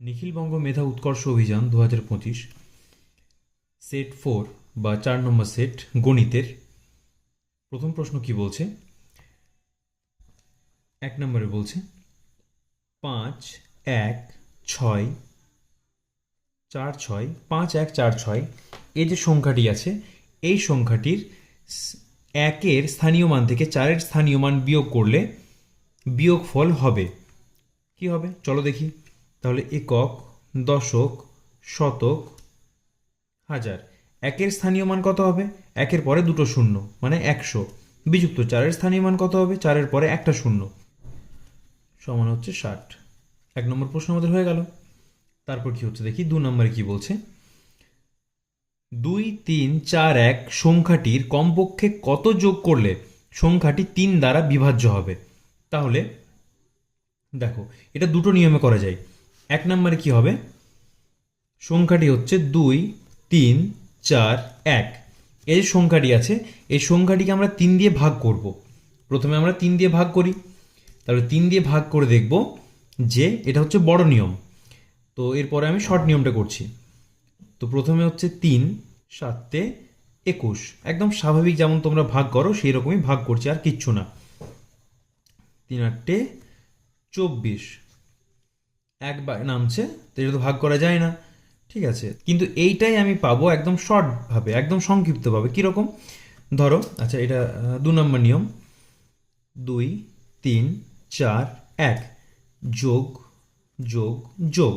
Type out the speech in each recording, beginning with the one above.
নিখিলবঙ্গ মেধা উৎকর্ষ অভিযান দু হাজার পঁচিশ, সেট ফোর বা চার নম্বর সেট গণিতের। প্রথম প্রশ্ন কি বলছে? এক নম্বরে বলছে, পাঁচ এক ছয় চার ছয়, পাঁচ এক চার ছয়, এই যে সংখ্যাটি আছে, এই সংখ্যাটির একের স্থানীয় মান থেকে চারের স্থানীয় মান বিয়োগ করলে বিয়োগফল হবে। কি হবে? চলো দেখি। তাহলে একক, দশক, শতক, হাজার। একের স্থানীয় মান কত হবে? একের পরে দুটো শূন্য মানে একশো। বিযুক্ত চারের স্থানীয় মান কত হবে? চারের পরে একটা শূন্য। সমান হচ্ছে ষাট। এক নম্বর প্রশ্ন আমাদের হয়ে গেল। তারপর কি হচ্ছে দেখি? দু নম্বরে কি বলছে? দুই, তিন, চার, এক সংখ্যাটির কমপক্ষে কত যোগ করলে সংখ্যাটি তিন দ্বারা বিভাজ্য হবে? তাহলে দেখো, এটা দুটো নিয়মে করা যায়। এক নম্বরে কি হবে? সংখ্যাটি হচ্ছে দুই, তিন, চার, এক। এই যে সংখ্যাটি আছে, এই সংখ্যাটিকে আমরা তিন দিয়ে ভাগ করব। প্রথমে আমরা তিন দিয়ে ভাগ করি। তাহলে তিন দিয়ে ভাগ করে দেখব যে এটা হচ্ছে বড় নিয়ম। তো এরপরে আমি শর্ট নিয়মটা করছি। তো প্রথমে হচ্ছে তিন, সাতে একুশ। একদম স্বাভাবিক যেমন তোমরা ভাগ করো, সেই রকমই ভাগ করছি, আর কিচ্ছু না। তিন আটটে চব্বিশ। একবার নামছে, তো এটা তো ভাগ করা যায় না, ঠিক আছে। কিন্তু এইটাই আমি পাবো একদম শর্টভাবে, একদম সংক্ষিপ্তভাবে। কীরকম? ধরো আচ্ছা এটা দু নম্বর নিয়ম। দুই, তিন, চার, এক। যোগ যোগ যোগ।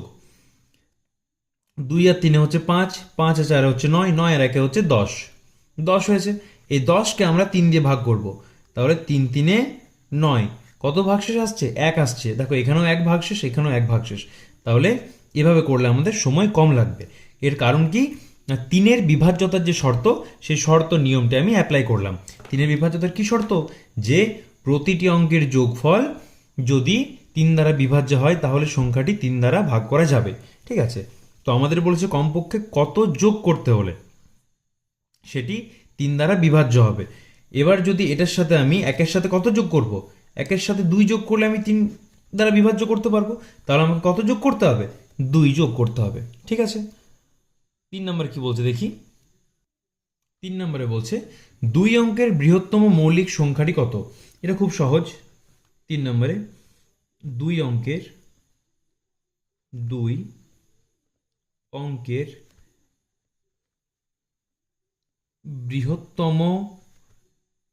দুই আর তিনে হচ্ছে পাঁচ পাঁচ আর চারে হচ্ছে নয় নয় আর একে হচ্ছে দশ। দশ হয়েছে। এই দশকে আমরা তিন দিয়ে ভাগ করব। তাহলে তিন, তিনে নয়। কত ভাগশেষ আসছে? এক আসছে। দেখো, এখানেও এক ভাগশেষ, এখানেও এক ভাগশেষ। তাহলে এভাবে করলে আমাদের সময় কম লাগবে। এর কারণ কি? তিনের বিভাজ্যতার যে শর্ত, সেই শর্ত নিয়মটা আমি অ্যাপ্লাই করলাম। তিনের বিভাজ্যতার কি শর্ত? যে প্রতিটি অঙ্কের যোগফল যদি তিন দ্বারা বিভাজ্য হয়, তাহলে সংখ্যাটি তিন দ্বারা ভাগ করা যাবে। ঠিক আছে? তো আমাদের বলেছে কমপক্ষে কত যোগ করতে হলে? সেটি তিন দ্বারা বিভাজ্য হবে। এবার যদি এটার সাথে আমি একের সাথে কত যোগ করব? একের সাথে দুই যোগ করলে আমি তিন দ্বারা বিভাজ্য করতে পারব। তাহলে আমাকে কত যোগ করতে হবে? দুই যোগ করতে হবে। ঠিক আছে? তিন নম্বর কি বলছে দেখি? তিন নম্বরে বলছে, দুই অঙ্কের বৃহত্তম মৌলিক সংখ্যাটি কত? এটা খুব সহজ। তিন নম্বরে, দুই অঙ্কের দুই অঙ্কের বৃহত্তম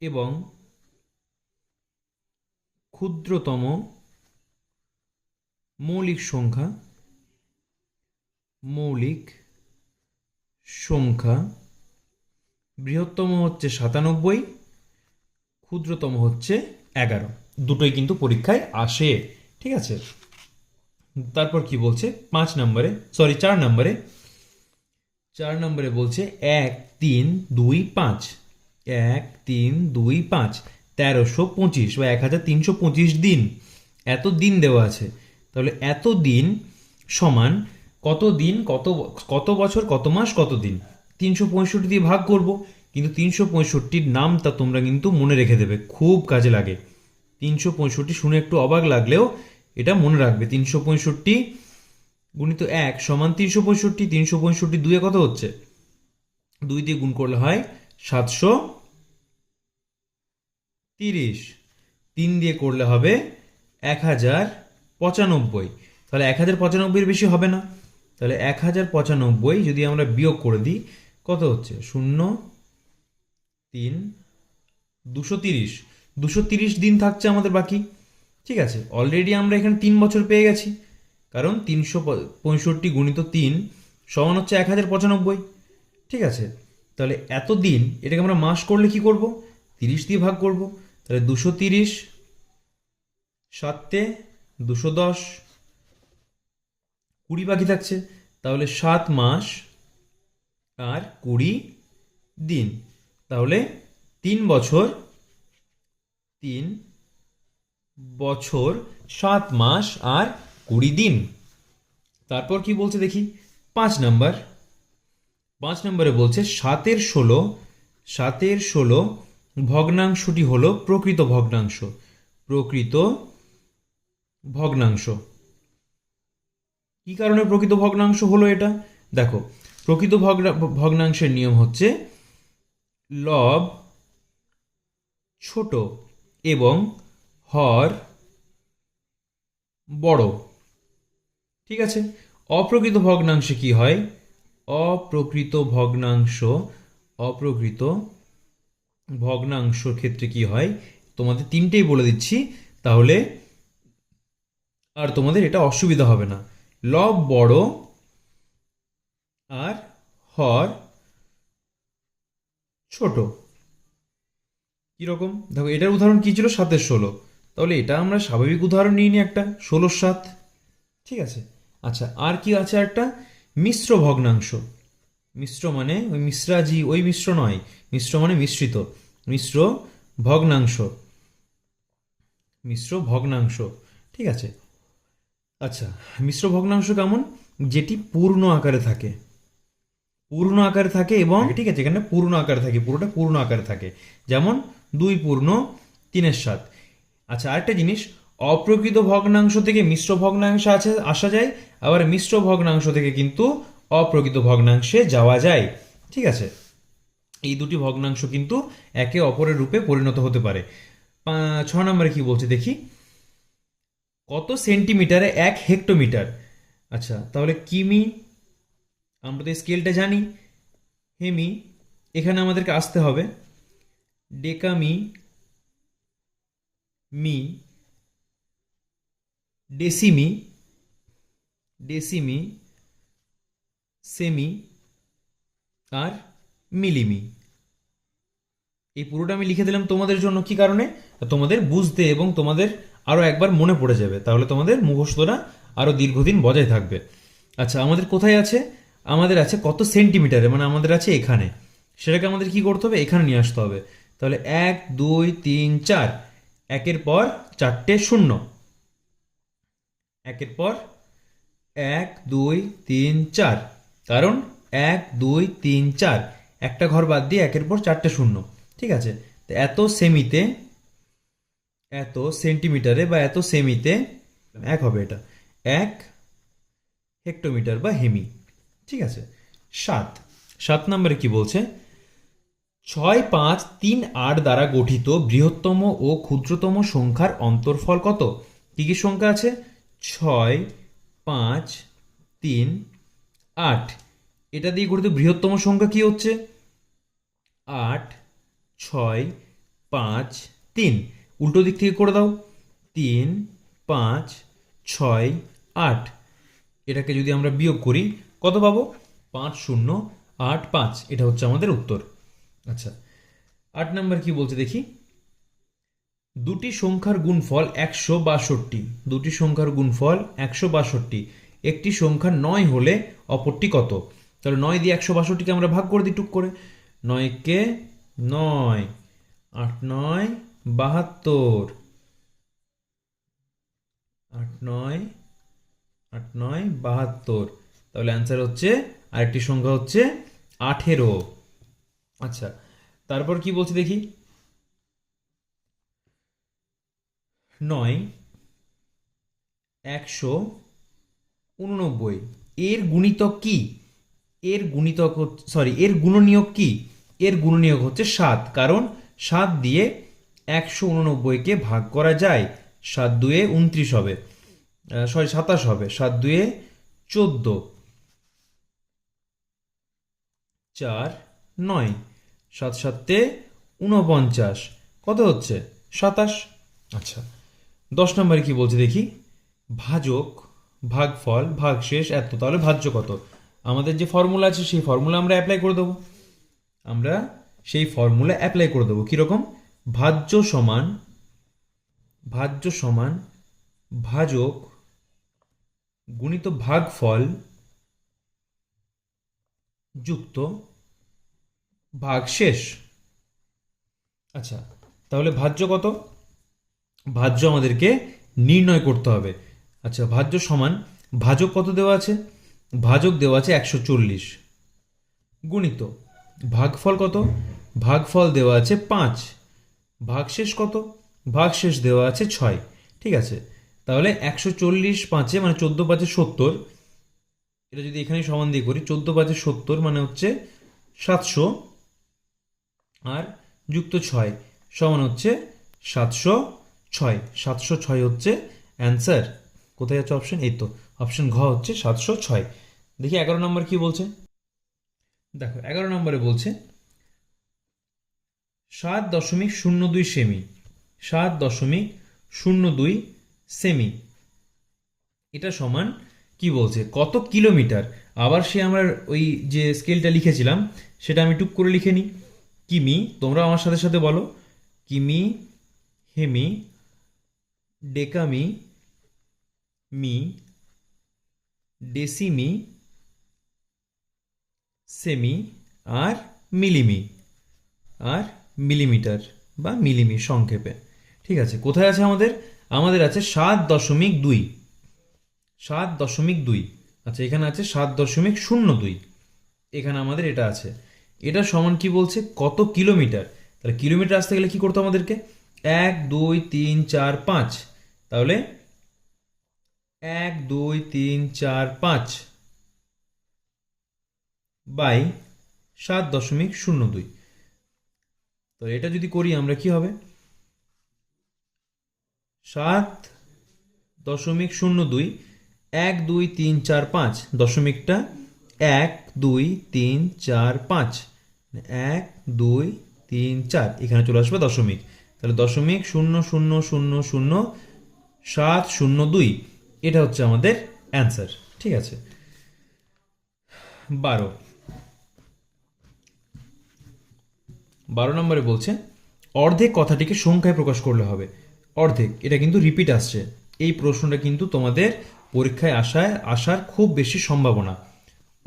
এবং ক্ষুদ্রতম মৌলিক সংখ্যা মৌলিক সংখ্যা, বৃহত্তম হচ্ছে সাতানব্বই, ক্ষুদ্রতম হচ্ছে এগারো। দুটোই কিন্তু পরীক্ষায় আসে, ঠিক আছে? তারপর কি বলছে? পাঁচ নম্বরে সরি চার নম্বরে। চার নম্বরে বলছে এক, তিন, দুই, পাঁচ। এক, তিন, দুই, পাঁচ। তেরোশো পঁচিশ বা এক হাজার তিনশো পঁচিশ দিন। এত দিন দেওয়া আছে। তাহলে এত দিন সমান কত দিন, কত কত বছর, কত মাস, কত দিন? তিনশো পঁয়ষট্টি দিয়ে ভাগ করব, কিন্তু তিনশো পঁয়ষট্টির নামটা তোমরা কিন্তু মনে রেখে দেবে, খুব কাজে লাগে। তিনশো পঁয়ষট্টি শুনে একটু অবাক লাগলেও এটা মনে রাখবে। তিনশো পঁয়ষট্টি গুণিত এক সমান তিনশো পঁয়ষট্টি তিনশো পঁয়ষট্টি দুয়ে কত হচ্ছে? দুই দিয়ে গুণ করলে হয় সাতশো তিরিশ। তিন দিয়ে করলে হবে এক হাজার পঁচানব্বই। তাহলে এক হাজার পঁচানব্বইয়ের বেশি হবে না। তাহলে এক হাজার পঁচানব্বই যদি আমরা বিয়োগ করে দিই, কত হচ্ছে? শূন্য, তিন, দুশো তিরিশ। দুশো তিরিশ দিন থাকছে আমাদের বাকি। ঠিক আছে? অলরেডি আমরা এখানে তিন বছর পেয়ে গেছি। কারণ তিনশো পঁয়ষট্টি গুণিত তিন সমান হচ্ছে এক হাজার পঁচানব্বই। ঠিক আছে? তাহলে এত দিন এটাকে আমরা মাস করলে কি করব? তিরিশ দিয়ে ভাগ করব। তাহলে দুশো তিরিশ, সাতে দুশো দশ, কুড়ি বাকি থাকছে। তাহলে সাত মাস আর কুড়ি দিন। তাহলে তিন বছর তিন বছর, সাত মাস আর কুড়ি দিন। তারপর কি বলছে দেখি? পাঁচ নাম্বার। পাঁচ নম্বরে বলছে সাতের ষোলো সাতের ষোলো ভগ্নাংশটি হলো প্রকৃত ভগ্নাংশ। প্রকৃত ভগ্নাংশ। কি কারণে প্রকৃত ভগ্নাংশ হলো এটা? দেখো, প্রকৃত ভগ্না ভগ্নাংশের নিয়ম হচ্ছে লব ছোট এবং হর বড়। ঠিক আছে? অপ্রকৃত ভগ্নাংশে কি হয়? অপ্রকৃত ভগ্নাংশ, অপ্রকৃত ভগ্নাংশ ক্ষেত্রে কি হয়? তোমাদের তিনটেই বলে দিচ্ছি। তাহলে আর তোমাদের এটা অসুবিধা হবে না। লব বড় আর হর ছোট। কীরকম? দেখো, এটার উদাহরণ কি ছিল? সাতের ষোলো। তাহলে এটা আমরা স্বাভাবিক উদাহরণ নিয়ে নিই একটা। ষোলোর সাত। ঠিক আছে? আচ্ছা আর কি আছে একটা মিশ্র ভগ্নাংশ। মিশ্র মানে ওই মিশ্রাজি, ওই মিশ্র নয়। মিশ্র মানে মিশ্রিত। মিশ্র ভগ্নাংশ। মিশ্র ভগ্নাংশ। ঠিক আছে? আচ্ছা মিশ্র ভগ্নাংশ কেমন? যেটি পূর্ণ আকারে থাকে। পূর্ণ আকারে থাকে এবং ঠিক আছে, এখানে পূর্ণ আকারে থাকে, পুরোটা পূর্ণ আকারে থাকে। যেমন দুই পূর্ণ, তিনের সাত। আচ্ছা আরেকটা জিনিস, অপ্রকৃত ভগ্নাংশ থেকে মিশ্র ভগ্নাংশ আছে আসা যায়, আবার মিশ্র ভগ্নাংশ থেকে কিন্তু অপ্রকৃত ভগ্নাংশে যাওয়া যায়। ঠিক আছে? এই দুটি ভগ্নাংশ কিন্তু একে অপরের রূপে পরিণত হতে পারে। ছ নম্বরে কি বলছে দেখি? কত সেন্টিমিটারে এক হেক্টোমিটার? আচ্ছা তাহলে কিমি? আমরা তো স্কেলটা জানি। হেমি, এখানে আমাদেরকে আসতে হবে। ডেকামি, মি, ডেসিমি ডেসিমি সেমি আর মিলিমি। এই পুরোটা আমি লিখে দিলাম তোমাদের জন্য। কি কারণে? তোমাদের বুঝতে এবং তোমাদের আরও একবার মনে পড়ে যাবে। তাহলে তোমাদের মুখস্থটা আরও দীর্ঘদিন বজায় থাকবে। আচ্ছা আমাদের কোথায় আছে? আমাদের আছে কত সেন্টিমিটারে? মানে আমাদের আছে এখানে। সেটাকে আমাদের কি করতে হবে? এখানে নিয়ে আসতে হবে। তাহলে এক, দুই, তিন, চার। একের পর চারটে শূন্য। একের পর এক, দুই, তিন, চার। কারণ এক, দুই, তিন, চার। একটা ঘর বাদ দিয়ে একের পর চারটে শূন্য। ঠিক আছে? তো এত সেমিতে, এত সেন্টিমিটারে বা এত সেমিতে এক হবে এটা। এক হেক্টোমিটার বা হেমি। ঠিক আছে? সাত। সাত নম্বরে কি বলছে? ছয়, পাঁচ, তিন, আট দ্বারা গঠিত বৃহত্তম ও ক্ষুদ্রতম সংখ্যার অন্তর্ফল কত? কি কি সংখ্যা আছে? ছয়, পাঁচ, তিন আট। এটা দিয়ে গঠিত বৃহত্তম সংখ্যা কি হচ্ছে? আট, ছয়, পাঁচ, তিন। উল্টো দিক থেকে করে দাও। তিন, পাঁচ, ছয়, আট। এটাকে যদি আমরা বিয়োগ করি, কত পাবো? পাঁচ শূন্য, আট, পাঁচ। এটা হচ্ছে আমাদের উত্তর। আচ্ছা আট নাম্বার কি বলছে দেখি? দুটি সংখ্যার গুণফল একশো বাষট্টি। দুটি সংখ্যার গুণফল একশো বাষট্টি। একটি সংখ্যা নয় হলে অপরটি কত? তাহলে নয় দিয়ে একশো বাষট্টিকে আমরা ভাগ করে দিই, টুক করে। নয়কে নয়, আট নয়, বাহাত্তর। আট নয় আট নয়, বাহাত্তর। তাহলে অ্যান্সার হচ্ছে, আরেকটি সংখ্যা হচ্ছে আঠেরো। আচ্ছা তারপর কি বলছে দেখি? নয়, একশো উননব্বই। এর গুণিতক কি? এর গুণিতক সরি এর গুণনীয়ক কি? এর গুণনীয়ক হচ্ছে সাত, কারণ সাত দিয়ে একশো উননব্বইকে ভাগ করা যায়, সাত দুয়ে উনত্রিশ হবে সরি সাতাশ হবে, সাত দুয়ে চোদ্দ। চার, নয়, সাত সাতে উনপঞ্চাশ। কত হচ্ছে? সাতাশ। আচ্ছা দশ নম্বরে কি বলছে দেখি? ভাজক ভাগফল, ভাগশেষ, এত, তাহলে ভাজ্য কত? আমাদের যে ফর্মুলা আছে, সেই ফর্মুলা আমরা অ্যাপ্লাই করে দেবো। আমরা সেই ফর্মুলা অ্যাপ্লাই করে দেবো। কীরকম? ভাজ্য সমান ভাজ্য সমান ভাজক গুণিত ভাগফল যুক্ত ভাগশেষ। আচ্ছা তাহলে ভাজ্য কত? ভাজ্য আমাদেরকে নির্ণয় করতে হবে। আচ্ছা ভাজ্য সমান, ভাজক কত দেওয়া আছে? ভাজক দেওয়া আছে একশো চল্লিশ। গুণিত, ভাগফল কত? ভাগফল দেওয়া আছে পাঁচ। ভাগশেষ কত? ভাগশেষ দেওয়া আছে ছয়। ঠিক আছে, তাহলে একশো চল্লিশ পাঁচে মানে চোদ্দ পাঁচে সত্তর। এটা যদি এখানে সমান দিয়ে করি, চোদ্দ পাঁচে সত্তর মানে হচ্ছে সাতশো আর যুক্ত ছয় সমান হচ্ছে সাতশো ছয়। সাতশো ছয় হচ্ছে অ্যান্সার। কোথায় আছে অপশন এই তো অপশন ঘ হচ্ছে সাতশো ছয়। দেখি এগারো নম্বর কি বলছে? দেখো, এগারো নম্বরে বলছে, সাত দশমিক শূন্য দুই সেমি, সাত দশমিক শূন্য দুই সেমি। এটা সমান কি বলছে? কত কিলোমিটার? আবার সে আমার ওই যে স্কেলটা লিখেছিলাম, সেটা আমি টুক করে লিখে নিই কিমি তোমরা আমার সাথে সাথে বলো। কিমি, হেমি, ডেকামি মি, ডেসিমি, সেমি আর মিলিমি। আর মিলিমিটার বা মিলিমি সংক্ষেপে। ঠিক আছে, কোথায় আছে আমাদের? আমাদের আছে সাত দশমিক দুই। সাত দশমিক দুই। আচ্ছা এখানে আছে সাত দশমিক শূন্য দুই। এখানে আমাদের এটা আছে। এটা সমান কি বলছে? কত কিলোমিটার? তাহলে কিলোমিটার আসতে গেলে কি করতো আমাদেরকে? এক, দুই, তিন, চার, পাঁচ। তাহলে এক, দুই, তিন, চার, পাঁচ বাই সাত দশমিক শূন্য দুই। তো এটা যদি করি আমরা কি হবে? সাত দশমিক শূন্য দুই, এক, দুই, তিন, চার, পাঁচ দশমিকটা এক, দুই, তিন, চার, পাঁচ। এক, দুই, তিন, চার, এখানে চলে আসবে দশমিক। তাহলে দশমিক শূন্য শূন্য শূন্য শূন্য, সাত, শূন্য, দুই। এটা হচ্ছে আমাদের অ্যান্সার ঠিক আছে? বারো। বারো নম্বরে বলছে, অর্ধেক কথাটিকে সংখ্যায় প্রকাশ করলে হবে। অর্ধেক, এটা কিন্তু রিপিট আসছে। এই প্রশ্নটা কিন্তু তোমাদের পরীক্ষায় আসায়, আসার খুব বেশি সম্ভাবনা।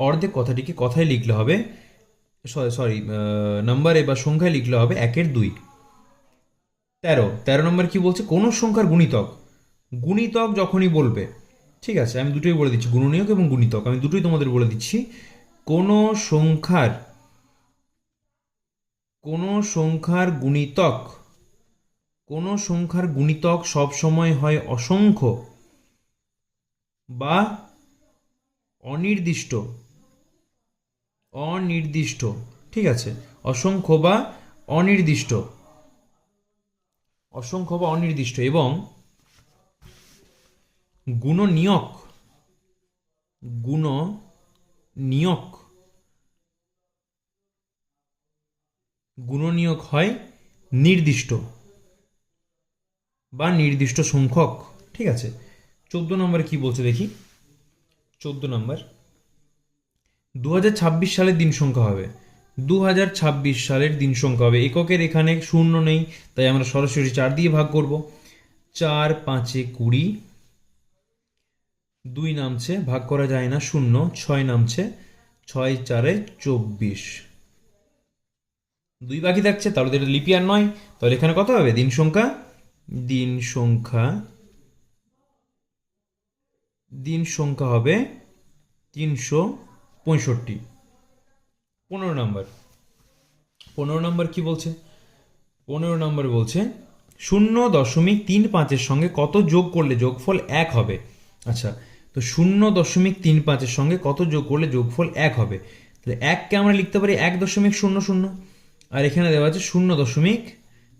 অর্ধেক কথাটিকে কথায় লিখলে হবে, সরি নাম্বারে বা সংখ্যায় লিখলে হবে একের দুই। তেরো তেরো নম্বর কি বলছে? কোনো সংখ্যার গুণিতক। গুণিতক যখনই বলবে, ঠিক আছে, আমি দুটোই বলে দিচ্ছি, গুণনীয়ক এবং গুণিতক, আমি দুটোই তোমাদের বলে দিচ্ছি, কোনো সংখ্যার কোনো সংখ্যার গুণিতক, কোনো সংখ্যার গুণিতক সবসময় হয় অসংখ্য বা অনির্দিষ্ট অনির্দিষ্ট, ঠিক আছে, অসংখ্য বা অনির্দিষ্ট, অসংখ্য বা অনির্দিষ্ট এবং গুণনীয়ক গুণ নিয়ক গুণনীয়ক হয় নির্দিষ্ট বা নির্দিষ্ট সংখ্যক। ঠিক আছে? চোদ্দ নম্বরে কি বলছে দেখি? চোদ্দ নম্বর। দু হাজার ছাব্বিশ সালের দিন সংখ্যা হবে। দু হাজার ছাব্বিশ সালের দিন সংখ্যা হবে। এককের এখানে শূন্য নেই, তাই আমরা সরাসরি চার দিয়ে ভাগ করব। চার পাঁচে কুড়ি দুই নামছে, ভাগ করা যায় না, শূন্য, ছয় নামছে, ছয় চারে চব্বিশ। দুই বাকি থাকছে, তাহলে তো এটা লিপিয়ার নয়, তাহলে এখানে কত হবে? দিন সংখ্যা? দিন সংখ্যা দিন সংখ্যা হবে তিনশো পঁয়ষট্টি। পনেরো নম্বর। পনেরো নম্বর কি বলছে? পনেরো নম্বর বলছে, শূন্য দশমিক তিন পাঁচের সঙ্গে কত যোগ করলে যোগফল এক হবে? আচ্ছা তো শূন্য দশমিক তিন পাঁচের সঙ্গে কত যোগ করলে যোগফল এক হবে? তাহলে এককে আমরা লিখতে পারি এক দশমিক শূন্য শূন্য। আর এখানে দেওয়া আছে শূন্য দশমিক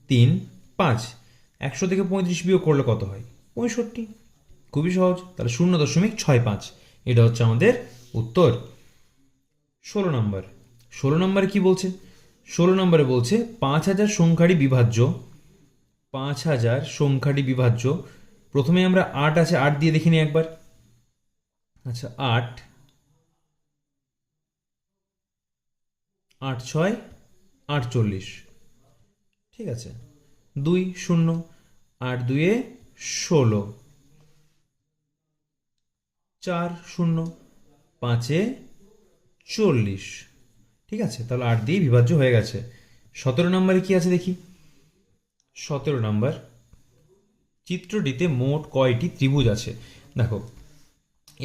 তিন পাঁচ। একশো থেকে পঁয়ত্রিশ বিয়োগ করলে কত হয়? পঁয়ষট্টি। খুবই সহজ। তাহলে শূন্য দশমিক ছয় পাঁচ। এটা হচ্ছে আমাদের উত্তর। ষোলো নম্বর। ষোলো নম্বরে কি বলছে? ষোলো নম্বরে বলছে, পাঁচ হাজার সংখ্যাটি বিভাজ্য। পাঁচ হাজার সংখ্যাটি বিভাজ্য। প্রথমে আমরা আট আছে, আট দিয়ে দেখিনি একবার। আচ্ছা আট। আট ছয় আটচল্লিশ ঠিক আছে। দুই শূন্য, আট দুয়ে ষোলো। চার শূন্য, পাঁচে চল্লিশ। ঠিক আছে, তাহলে আট দিয়ে বিভাজ্য হয়ে গেছে। সতেরো নম্বরে কি আছে দেখি? সতেরো নম্বর। চিত্রটিতে মোট কয়টি ত্রিভুজ আছে? দেখো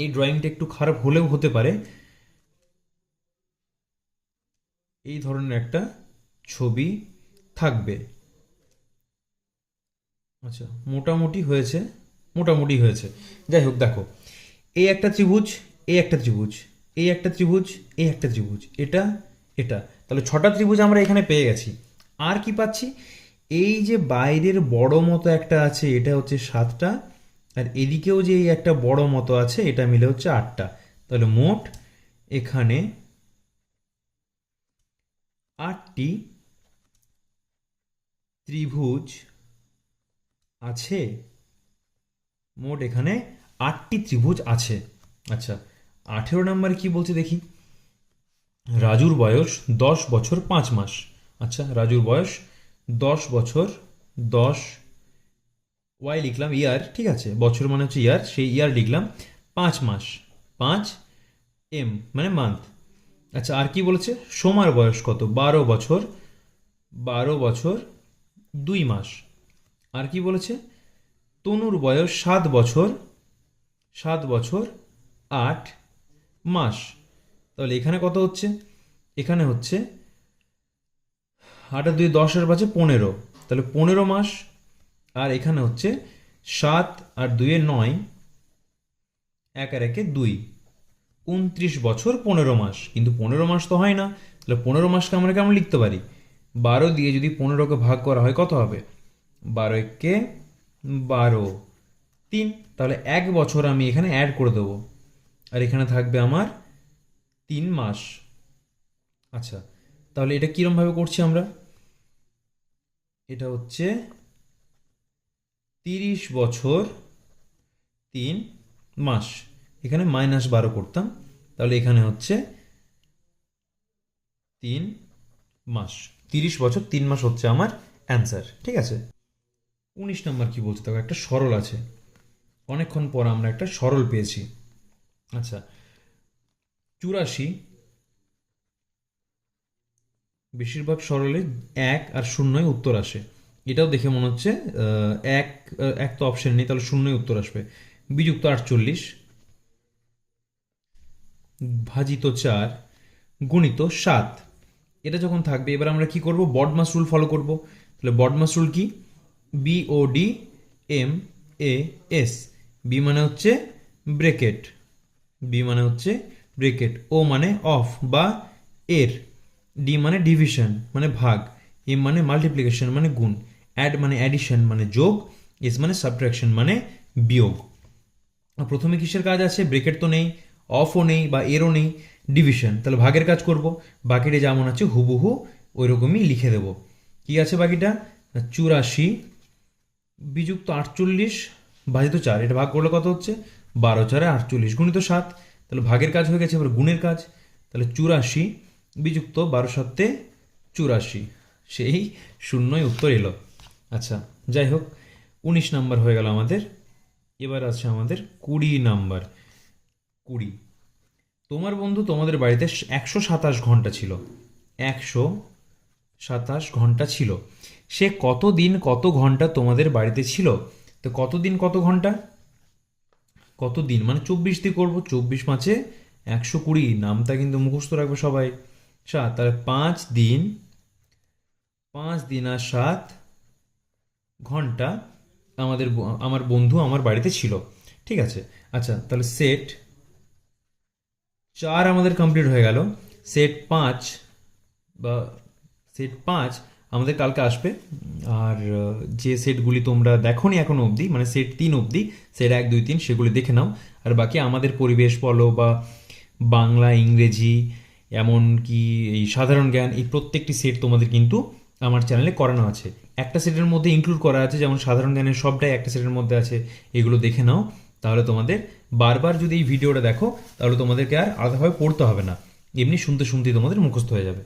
এই ড্রয়িংটা একটু খারাপ হলেও হতে পারে। এই ধরনের একটা ছবি থাকবে। আচ্ছা মোটামুটি হয়েছে মোটামুটি হয়েছে। যাই হোক, দেখো, এই একটা ত্রিভুজ, এই একটা ত্রিভুজ, এই একটা ত্রিভুজ, এই একটা ত্রিভুজ, এটা এটা। তাহলে ছটা ত্রিভুজ আমরা এখানে পেয়ে গেছি। আর কি পাচ্ছি? এই যে বাইরের বড় মতো একটা আছে, এটা হচ্ছে সাতটা। আর এদিকেও যে এই একটা বড় মতো আছে, এটা মিলে হচ্ছে আটটা। তাহলে মোট এখানে আটটি ত্রিভুজ আছে। মোট এখানে আটটি ত্রিভুজ আছে। আচ্ছা আঠেরো নাম্বার কি বলছে দেখি? রাজুর বয়স দশ বছর পাঁচ মাস। আচ্ছা রাজুর বয়স দশ বছর দশ ওয়াই লিখলাম ইয়ার ঠিক আছে, বছর মানে হচ্ছে ইয়ার সেই ইয়ার লিখলাম পাঁচ মাস, পাঁচ এম মানে মান্থ আচ্ছা আর কি বলেছে? সোমার বয়স কত? বারো বছর বারো বছর, দুই মাস। আর কি বলেছে? তনুর বয়স সাত বছর সাত বছর, আট মাস। তাহলে এখানে কত হচ্ছে? এখানে হচ্ছে আট আর দুই দশের বাজে পনেরো। তাহলে পনেরো মাস আর এখানে হচ্ছে সাত আর দুইয়ে নয়, এক আর একে দুই। উনত্রিশ বছর পনেরো মাস, কিন্তু পনেরো মাস তো হয় না। তাহলে পনেরো মাসকে আমরা কেমন লিখতে পারি? বারো দিয়ে যদি পনেরোকে ভাগ করা হয়, কত হবে? বারো একে বারো, তিন। তাহলে এক বছর আমি এখানে অ্যাড করে দেবো। আর এখানে থাকবে আমার তিন মাস। আচ্ছা তাহলে এটা কীরমভাবে করছি আমরা? এটা হচ্ছে তিরিশ বছর তিন মাস। এখানে মাইনাস বারো করতাম, তাহলে এখানে হচ্ছে তিন মাস। তিরিশ বছর তিন মাস হচ্ছে আমার অ্যান্সার, ঠিক আছে? উনিশ নম্বর কি বলছে? দেখো, একটা সরল আছে। অনেকক্ষণ পর আমরা একটা সরল পেয়েছি। আচ্ছা চুরাশি বেশিরভাগ সরলে এক আর শূন্যই উত্তর আসে। এটাও দেখে মনে হচ্ছে এক এক তো অপশন নেই, তাহলে শূন্যই উত্তর আসবে। বিযুক্ত আটচল্লিশ। ভাজিত চার। গুণিত সাত। এটা যখন থাকবে, এবার আমরা কি করব? বডমাস রুল ফলো করব। তাহলে বডমাস রুল কি? B O D M A S B মানে হচ্ছে ব্রেকেট। বি মানে হচ্ছে ব্রেকেট। ও মানে অফ বা এর। ডি মানে ডিভিশন মানে ভাগ। এম মানে মাল্টিপ্লিকেশন মানে গুণ। অ্যাড মানে অ্যাডিশন মানে যোগ এস মানে সাবট্রাকশন মানে বিয়োগ। প্রথমে কিসের কাজ আছে? ব্রেকেট তো নেই অফও নেই বা এরও নেই ডিভিশন তাহলে ভাগের কাজ করব। বাকিটা যেমন আছে, হুবহু ওই রকমই লিখে দেব। কি আছে বাকিটা? চুরাশি, বিযুক্ত আটচল্লিশ ভাজিত চার। এটা ভাগ করলে কত হচ্ছে? বারো চারে আটচল্লিশ গুণিত সাত। তাহলে ভাগের কাজ হয়ে গেছে, এবার গুণের কাজ। তাহলে চুরাশি, বিযুক্ত বারো সাতে চুরাশি। সেই শূন্যই উত্তর এলো। আচ্ছা যাই হোক, উনিশ নাম্বার হয়ে গেল আমাদের। এবার আছে আমাদের কুড়ি নাম্বার। কুড়ি। তোমার বন্ধু তোমাদের বাড়িতে একশো সাতাশ ঘণ্টা ছিল। একশো সাতাশ ঘণ্টা ছিল। সে কত দিন কত ঘণ্টা তোমাদের বাড়িতে ছিল? তো কত দিন কত ঘণ্টা? কত দিন মানে চব্বিশ দিয়ে করব, চব্বিশ পাঁচে একশো কুড়ি। নামটা কিন্তু মুখস্থ রাখবে সবাই। সাত, তাহলে পাঁচ দিন পাঁচ দিন আর সাত ঘণ্টা আমাদের আমার বন্ধু আমার বাড়িতে ছিল। ঠিক আছে? আচ্ছা তাহলে সেট চার আমাদের কমপ্লিট হয়ে গেল। সেট পাঁচ বা সেট পাঁচ আমাদের কালকে আসবে। আর যে সেটগুলি তোমরা দেখোনি এখনও অবধি মানে সেট তিন অবধি সেট এক, দুই, তিন, সেগুলি দেখে নাও। আর বাকি আমাদের পরিবেশ বলো বা বাংলা, ইংরেজি এমন কি এই সাধারণ জ্ঞান, এই প্রত্যেকটি সেট তোমাদের কিন্তু আমার চ্যানেলে করানো আছে। একটা সেটের মধ্যে ইনক্লুড করা আছে, যেমন সাধারণ জ্ঞানের সবটাই একটা সেটের মধ্যে আছে, এগুলো দেখে নাও। তাহলে তোমাদের বারবার যদি এই ভিডিওটা দেখো, তাহলে তোমাদেরকে আর আলাদাভাবে পড়তে হবে না। এমনি শুনতে শুনতেই তোমাদের মুখস্থ হয়ে যাবে।